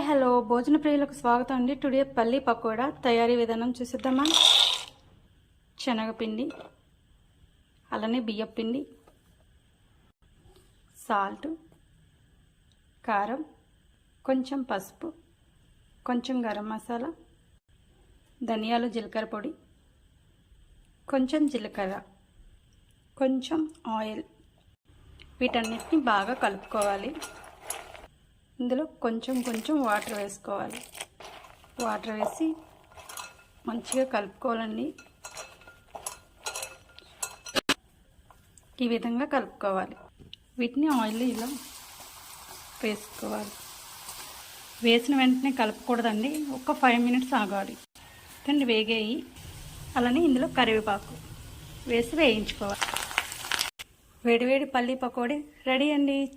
Hello. భోజన ప్రియులకు స్వాగతం అండి. టుడే పల్లి పకోడా తయారీ విధానం చూసిద్దామా? శనగపిండి అలానే బియ్యం పిండి సాల్ట్ కారం కొంచెం పసుపు కొంచెం గరం మసాలా ధనియాలు జీలకర్ర పొడి కొంచెం జీలకర్ర కొంచెం ఆయిల్. వీటన్నిటిని బాగా కలుపుకోవాలి. ఇందులో కొంచెం కొంచెం వాటర్ వేసుకోవాలి. వాటర్ వేసి మంచిగా కలుపుకోవాలండి. ఈ విధంగా కలుపుకోవాలి. వీటిని ఆయిల్ ఇలా వేసుకోవాలి. వేసిన వెంటనే కలపకూడదండి. ఒక ఫైవ్ మినిట్స్ ఆగాలి. తండ్రి వేగేయి. అలానే ఇందులో కరివేపాకు వేసి వేయించుకోవాలి. వేడివేడి పల్లి పకోడీ రెడీ అండి.